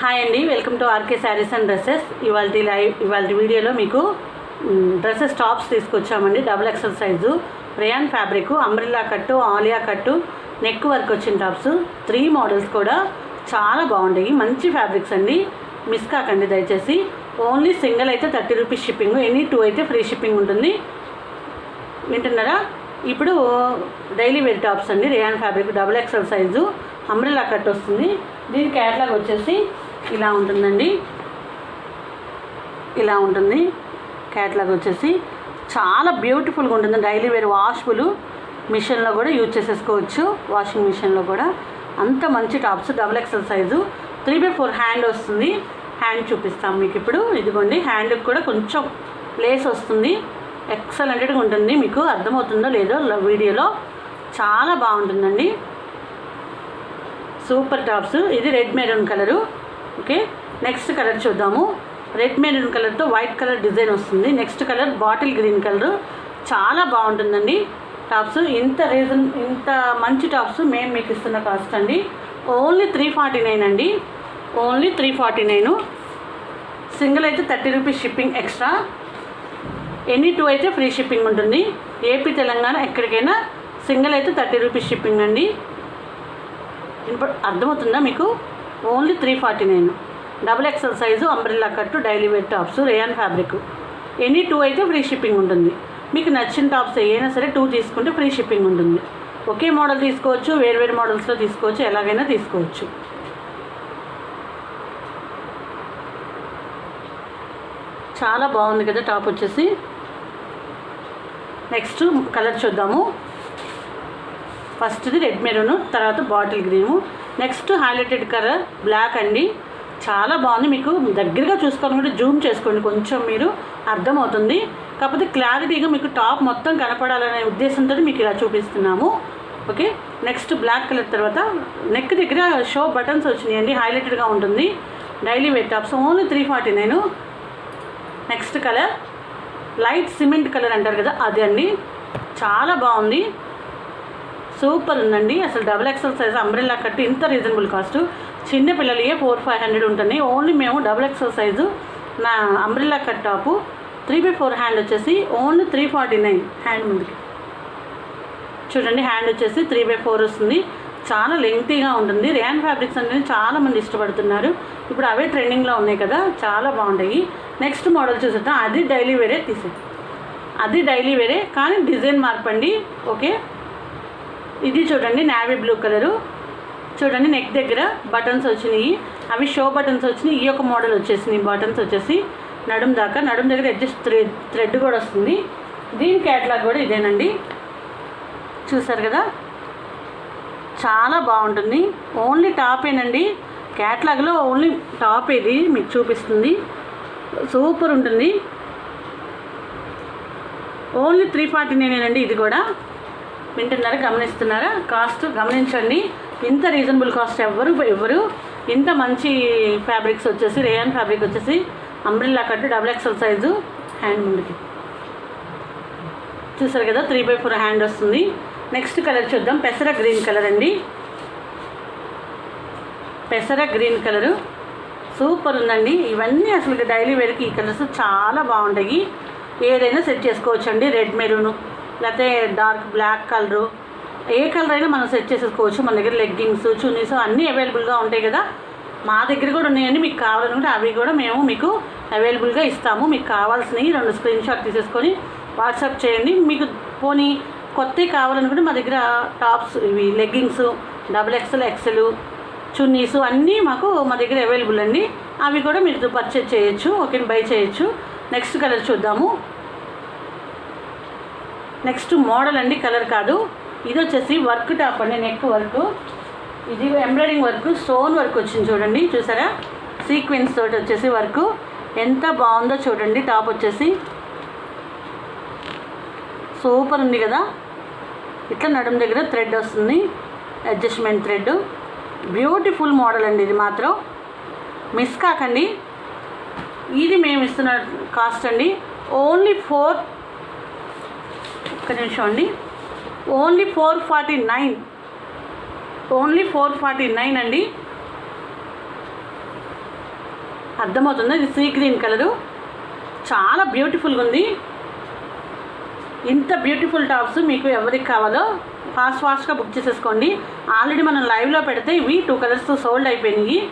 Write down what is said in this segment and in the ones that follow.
Hi అండి welcome to R K sarees and dresses ఇవాళ live ఇవాళ వీడియోలో మీకు dresses tops తీసుకొచ్చామండి. Double XL size rayon fabric umbrella cut Alia cut neck work వచ్చిన tops three models కూడా చాలా బాగుంటాయి. మంచి ఫ్యాబ్రిక్స్ అండి. మిస్ కాకండి దయచేసి. ఓన్లీ సింగిల్ అయితే thirty rupees shipping any two అయితే ఫ్రీ షిప్పింగ్ ఉంటుంది. వింటున్నారా? ఇప్పుడు డైలీ వేర్ టాప్స్ అండి. Rayon fabric double XL size umbrella cut వస్తుంది. దీని క్యాట్లాగ్ వచ్చేసి ఇలా ఉంటుందండి. ఇలా ఉంటుంది. క్యాట్లాగ్ వచ్చేసి చాలా బ్యూటిఫుల్గా ఉంటుంది. డైలీ వేర్ వాష్బుల్ మిషన్లో కూడా యూజ్ చేసేసుకోవచ్చు. వాషింగ్ మిషన్లో కూడా. అంత మంచి tops double XL size. Three by four hand వస్తుంది. హ్యాండ్ చూపిస్తాం మీకు ఇప్పుడు. ఇదిగోండి హ్యాండ్కి కూడా కొంచెం ప్లేస్ వస్తుంది. ఎక్సలెంట్గా ఉంటుంది. మీకు అర్థమవుతుందో లేదో ల- వీడియోలో చాలా బాగుంటుందండి. Super tops. ఇది red maroon colour. Okay? Next colour చూద్దాము. రెడ్ మెరూన్ కలర్తో వైట్ కలర్ డిజైన్ వస్తుంది. Next colour bottle green colour. చాలా బాగుంటుందండి. టాప్స్ ఇంత రీజన్ ఇంత మంచి టాప్స్ మేము మీకు ఇస్తున్న కాస్ట్ అండి. ఓన్లీ త్రీ ఫార్టీ నైన్ అండి. Only three forty nine. Single అయితే thirty rupees shipping extra. Any two అయితే ఫ్రీ షిప్పింగ్ ఉంటుంది. ఏపీ తెలంగాణ ఎక్కడికైనా సింగిల్ అయితే థర్టీ రూపీస్ షిప్పింగ్ అండి. ఇప్పుడు అర్థమవుతుందా మీకు? Only three forty nine. Double XL size umbrella cut daily wear tops rayon fabric. Any two అయితే ఫ్రీ షిప్పింగ్ ఉంటుంది. మీకు నచ్చిన టాప్స్ ఏదైనా సరే టూ తీసుకుంటే ఫ్రీ షిప్పింగ్ ఉంటుంది. ఒకే మోడల్ తీసుకోవచ్చు వేరు వేరు మోడల్స్లో తీసుకోవచ్చు ఎలాగైనా తీసుకోవచ్చు. చాలా బాగుంది కదా టాప్ వచ్చేసి. నెక్స్ట్ కలర్ చూద్దాము. ఫస్ట్ది రెడ్ మెరూన్ తర్వాత bottle green. Next highlighted colour black అండి. చాలా బాగుంది మీకు. దగ్గరగా చూసుకొని కూడా జూమ్ చేసుకోండి. కొంచెం మీరు అర్థమవుతుంది. కాకపోతే క్లారిటీగా మీకు టాప్ మొత్తం కనపడాలనే ఉద్దేశంతో మీకు ఇలా చూపిస్తున్నాము. ఓకే? నెక్స్ట్ బ్లాక్ కలర్ తర్వాత నెక్ దగ్గర షో బటన్స్ వచ్చినాయండి. హైలైటెడ్గా ఉంటుంది. Daily wear tops. Only three forty nine. Next colour light cement colour అంటారు కదా అదే అండి చాలా బాగుంది. సూపర్ ఉందండి. అసలు డబుల్ ఎక్సెల్ సైజ్ అంబ్రెల్లా కట్టి ఇంత రీజనబుల్ కాస్ట్ చిన్న పిల్లలకి ఫోర్ ఫైవ్ హండ్రెడ్ ఉంటుంది. ఓన్లీ మేము డబుల్ ఎక్సెల్ సైజు నా umbrella cut top three by four hand వచ్చేసి only three forty nine hand ముందుకి. చూడండి హ్యాండ్ వచ్చేసి త్రీ బై ఫోర్ వస్తుంది. చాలా లెంగ్తీగా ఉంటుంది. ర్యాన్ ఫ్యాబ్రిక్స్ అనేది చాలామంది ఇష్టపడుతున్నారు. ఇప్పుడు అవే ట్రెండింగ్లో ఉన్నాయి కదా చాలా బాగుంటాయి. నెక్స్ట్ మోడల్ చూసేద్దాం. అది డైలీ వేరే తీసే అది డైలీ వేరే కానీ డిజైన్ మార్పండి. ఓకే ఇది చూడండి నావీ బ్లూ కలరు చూడండి నెక్ దగ్గర బటన్స్ వచ్చినాయి. అవి షో బటన్స్ వచ్చినాయి. ఈ యొక్క మోడల్ వచ్చేసినాయి బటన్స్ వచ్చేసి నడుం దాకా. నడుం దగ్గర అడ్జస్ట్ థ్రెడ్ థ్రెడ్ కూడా వస్తుంది. దీని క్యాట్లాగ్ కూడా ఇదేనండి. చూసారు కదా? చాలా బాగుంటుంది. ఓన్లీ టాపేనండి క్యాట్లాగ్లో ఓన్లీ టాప్ ఇది మీకు చూపిస్తుంది. సూపర్ ఉంటుంది. ఓన్లీ త్రీ ఫార్టీ నైన్ ఇది కూడా. వింటున్నారా? గమనిస్తున్నారా? కాస్ట్ గమనించండి. ఇంత రీజనబుల్ కాస్ట్ ఎవ్వరు ఎవ్వరు. ఇంత మంచి ఫ్యాబ్రిక్స్ వచ్చేసి రేయాన్ ఫ్యాబ్రిక్ వచ్చేసి umbrella cut double XL size hand ముందుకి. చూసారు కదా త్రీ బై ఫోర్ హ్యాండ్ వస్తుంది. నెక్స్ట్ కలర్ చూద్దాం. పెసర గ్రీన్ కలర్ అండి. పెసర గ్రీన్ కలరు. సూపర్ ఉందండి. ఇవన్నీ అసలు డైలీ వేర్కి ఈ కలర్స్ చాలా బాగుంటాయి. ఏదైనా సెట్ చేసుకోవచ్చండి. Red maroon. లేకపోతే డార్క్ బ్లాక్ కలరు. ఏ కలర్ అయినా మనం సెట్ చేసేసుకోవచ్చు. మన దగ్గర లెగ్గింగ్స్ చున్నీస్ అన్నీ అవైలబుల్గా ఉంటాయి కదా. మా దగ్గర కూడా ఉన్నాయండి. మీకు కావాలనుకుంటే అవి కూడా మేము మీకు అవైలబుల్గా ఇస్తాము. మీకు కావాల్సినవి రెండు స్క్రీన్ షాట్ తీసేసుకొని వాట్సాప్ చేయండి. మీకు పోనీ కొత్తవి కావాలనుకుంటే మా దగ్గర టాప్స్ ఇవి leggings double XL XL chunnis అన్నీ మాకు మా దగ్గర అవైలబుల్ అండి. అవి కూడా మీరు పర్చేజ్ చేయొచ్చు. ఓకే బై చేయొచ్చు. నెక్స్ట్ కలర్ చూద్దాము. నెక్స్ట్ మోడల్ అండి కలర్ కాదు. ఇది వచ్చేసి వర్క్ టాప్ అండి నెక్ వర్క్. ఇది ఎంబ్రాయిడింగ్ వర్క్ స్టోన్ వర్క్ వచ్చింది చూడండి చూసారా? సీక్వెన్స్ తోటి వచ్చేసి వర్క్. ఎంత బాగుందో చూడండి టాప్ వచ్చేసి. సూపర్ ఉంది కదా? ఇట్లా నడుం దగ్గర థ్రెడ్ వస్తుంది అడ్జస్ట్మెంట్ థ్రెడ్. బ్యూటిఫుల్ మోడల్ అండి ఇది మాత్రం. మిస్ కాకండి. ఇది మేము ఇస్తున్న కాస్ట్ అండి ఓన్లీ ఫోర్ ఒక్క నిమిషం అండి. Only four forty nine. Only four forty nine అండి. అర్థమవుతుంది? ఇది సీ గ్రీన్ కలరు. చాలా బ్యూటిఫుల్గా ఉంది. ఇంత బ్యూటిఫుల్ టాప్స్ మీకు ఎవరికి కావాలో ఫాస్ట్ ఫాస్ట్గా బుక్ చేసేసుకోండి. ఆల్రెడీ మనం లైవ్లో పెడితే ఇవి టూ కలర్స్ సోల్డ్ అయిపోయినాయి.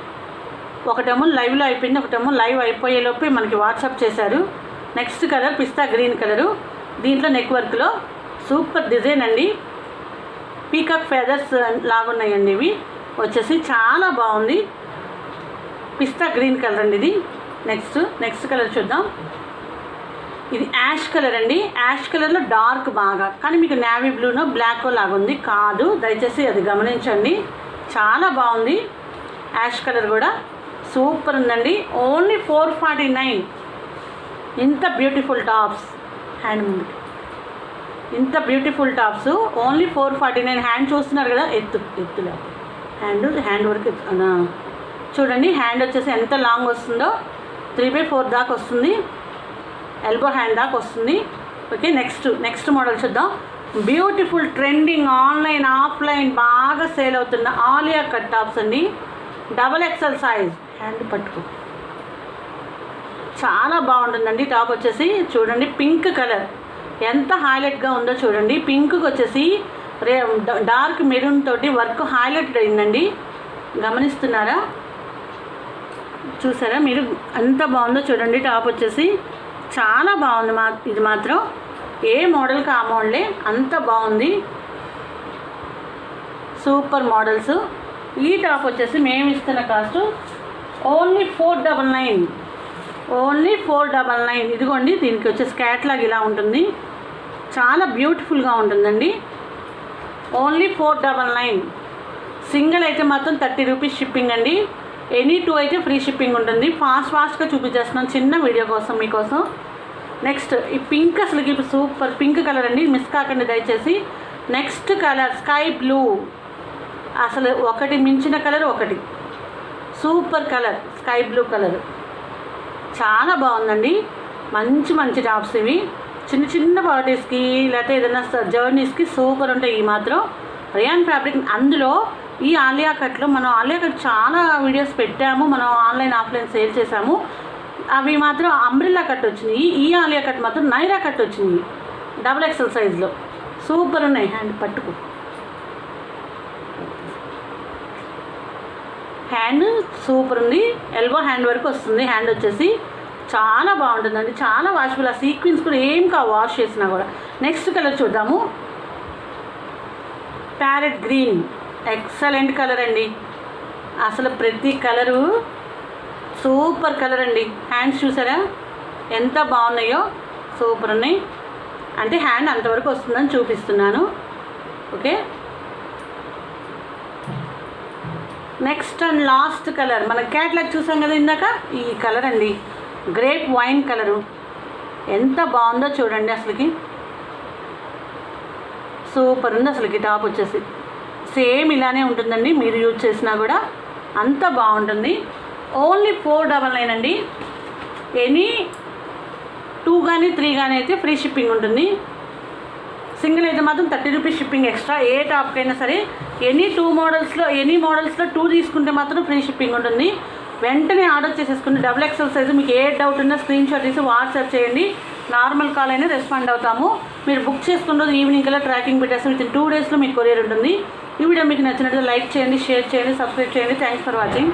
ఒకటేమో లైవ్లో అయిపోయింది ఒకటేమో లైవ్ అయిపోయేలోపే మనకి వాట్సాప్ చేశారు. Next colour pista green colour. దీంట్లో నెక్ వర్క్లో సూపర్ డిజైన్ అండి. పీకాక్ ఫెదర్స్ లాగున్నాయండి ఇవి. వచ్చేసి చాలా బాగుంది. పిస్తా గ్రీన్ కలర్ అండి ఇది. నెక్స్ట్ నెక్స్ట్ కలర్ చూద్దాం. ఇది యాష్ కలర్ అండి. యాష్ కలర్లో డార్క్ బాగా. కానీ మీకు నేవీ బ్లూనో బ్లాక్ లాగుంది కాదు. దయచేసి అది గమనించండి. చాలా బాగుంది. యాష్ కలర్ కూడా సూపర్ ఉందండి. ఓన్లీ ఫోర్ ఫార్టీ నైన్ ఇంత బ్యూటిఫుల్ టాప్స్ హ్యాండ్ ఇంత beautiful tops only four forty nine hand చూస్తున్నారు కదా ఎత్తు ఎత్తులో. హ్యాండ్ హ్యాండ్ వరకు ఎత్తు- చూడండి హ్యాండ్ వచ్చేసి ఎంత లాంగ్ వస్తుందో. త్రీ బై ఫోర్ దాకా వస్తుంది. ఎల్బో హ్యాండ్ దాకా వస్తుంది. ఓకే నెక్స్ట్ నెక్స్ట్ మోడల్ చూద్దాం. బ్యూటిఫుల్ ట్రెండింగ్ ఆన్లైన్ ఆఫ్లైన్ బాగా సేల్ అవుతున్న ఆలియా కట్ టాప్స్ అండి. డబల్ ఎక్సెల్ సైజ్ హ్యాండ్ పట్టుకో. చాలా బాగుంటుందండి. టాప్ వచ్చేసి చూడండి పింక్ కలర్. ఎంత హైలైట్గా ఉందో చూడండి. పింక్కి వచ్చేసి రే డార్క్ మెరూన్ తోటి వర్క్ హైలైట్ అయిందండి. గమనిస్తున్నారా? చూసారా? మీరు ఎంత బాగుందో చూడండి. టాప్ వచ్చేసి చాలా బాగుంది మా ఇది మాత్రం. ఏ మోడల్కి ఆ మోడలే అంత బాగుంది. Super models. ఈ టాప్ వచ్చేసి మేము ఇస్తున్న cost only four double nine. Only four double nine. ఇదిగోండి దీనికి వచ్చేసి క్యాట్లాగ్ ఇలా ఉంటుంది. చాలా బ్యూటిఫుల్గా ఉంటుందండి. Only four double nine. Single అయితే మాత్రం థర్టీ రూపీస్ షిప్పింగ్ అండి. ఎనీ టూ అయితే ఫ్రీ షిప్పింగ్ ఉంటుంది. ఫాస్ట్ ఫాస్ట్గా చూపించేస్తున్నాం చిన్న వీడియో కోసం మీకోసం. నెక్స్ట్ ఈ పింక్ అసలు ఇప్పుడు సూపర్ పింక్ కలర్ అండి. మిస్ కాకండి దయచేసి. Next colour sky blue. అసలు ఒకటి మించిన కలర్ ఒకటి. Super colour sky blue colour. చాలా బాగుందండి. మంచి మంచి టాప్స్ ఇవి. చిన్న చిన్న పార్టీస్కి లేకపోతే ఏదైనా జర్నీస్కి సూపర్ ఉంటాయి ఈ మాత్రం. రియాన్ ఫ్యాబ్రిక్ అందులో ఈ ఆలియా కట్లో మనం ఆలియా కట్ చాలా వీడియోస్ పెట్టాము. మనం ఆన్లైన్ ఆఫ్లైన్ సేల్ చేసాము. అవి మాత్రం అంబ్రిల్లా కట్ వచ్చినాయి. ఈ ఆలియా కట్ మాత్రం నైరా కట్ వచ్చినాయి. డబుల్ ఎక్సెల్ సైజ్లో. సూపర్ ఉన్నాయి. హ్యాండ్ పట్టుకు. హ్యాండ్ సూపర్ ఉంది. ఎల్బో హ్యాండ్ వరకు వస్తుంది. హ్యాండ్ వచ్చేసి చాలా బాగుంటుందండి. చాలా వాషబుల్ ఆ సీక్వెన్స్ కూడా ఏం కా వాష్ చేసినా కూడా. నెక్స్ట్ కలర్ చూద్దాము. ప్యారెట్ గ్రీన్ ఎక్సలెంట్ కలర్ అండి. అసలు ప్రతి కలరు సూపర్ కలర్ అండి. హ్యాండ్స్ చూసారా? ఎంత బాగున్నాయో సూపర్ ఉన్నాయి. అంటే హ్యాండ్ అంతవరకు వస్తుందని చూపిస్తున్నాను. Okay next and last colour మన క్యాట్లాగ్ చూసాం కదా ఇందాక? ఈ కలర్ అండి. గ్రేప్ వైన్ కలరు ఎంత బాగుందో చూడండి అసలుకి. సూపర్ ఉంది అసలుకి టాప్ వచ్చేసి. సేమ్ ఇలానే ఉంటుందండి. మీరు యూజ్ చేసినా కూడా అంత బాగుంటుంది. ఓన్లీ ఫోర్ డబల్ నైన్ అండి. ఎనీ టూ కానీ త్రీ కానీ అయితే ఫ్రీ షిప్పింగ్ ఉంటుంది. సింగిల్ అయితే మాత్రం థర్టీ రూపీస్ షిప్పింగ్ ఎక్స్ట్రా ఏ టాప్కైనా సరే ఎనీ టూ మోడల్స్లో ఎనీ మోడల్స్లో టూ తీసుకుంటే మాత్రం ఫ్రీ షిప్పింగ్ ఉంటుంది. వెంటనే ఆర్డర్ చేసేసుకుని డబుల్ ఎక్సెల్ సైజు మీకు ఏ డౌట్ ఉన్నా స్క్రీన్ షాట్ తీసి వాట్సాప్ చేయండి. నార్మల్ కాల్ అయినా రెస్పాండ్ అవుతాము. మీరు బుక్ చేసుకున్న రోజు ఈవినింగ్ కల్లా ట్రాకింగ్ పెట్టేస్తే విత్ టూ డేస్లో మీకు కొరియర్ ఉంటుంది. ఈ వీడియో మీకు నచ్చినట్లయితే లైక్ చేయండి షేర్ చేయండి సబ్స్క్రైబ్ చేయండి. Thanks for watching.